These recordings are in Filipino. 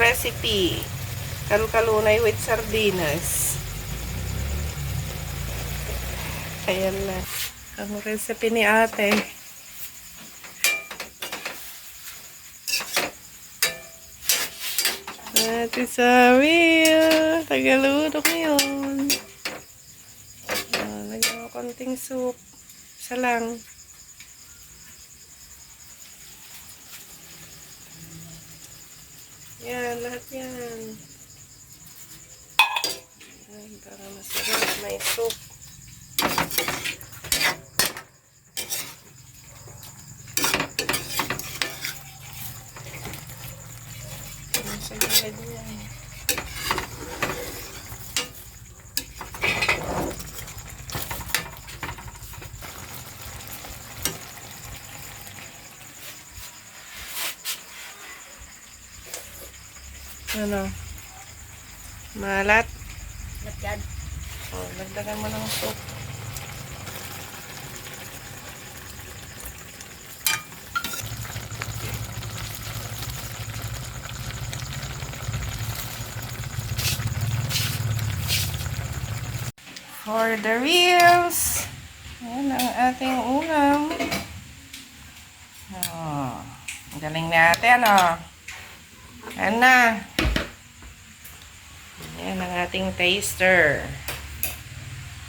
recipe. Kalkalunay with sardinas. Ayan na. Ang recipe ni ate. Ate Sabi, tagaluto ngayon. Ah, lagyan mo konting soup. Isa lang. Yan, lahat yan. Yan, para masarap. May soup. Yan sa gilid niyan. Ano? Malat. Lagyan. O, lagdagan mo ng soup. For the reels. Ayan ang ating ulam. Oh, ang galing natin, oh. Ayan na. Ayan ang ating taster.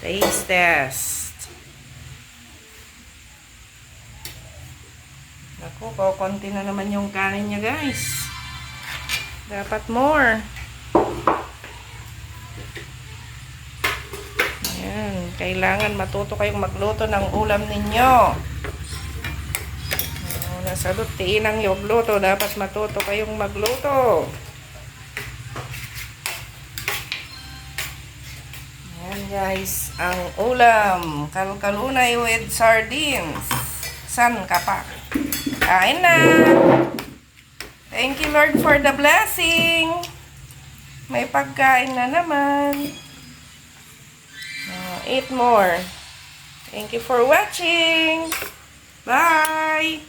Taste test. Naku, konti na naman yung kanin niya, guys. Dapat more. Ayan, kailangan matuto kayong magluto ng ulam ninyo. Oh, nasa lutiin ang yung luto. Dapat matuto kayong magluto. Ayan guys, ang ulam. Kalkalunay with sardines. San ka pa? Kain na! Thank you Lord for the blessing. May pagkain na naman. Oh, eat more. Thank you for watching. Bye!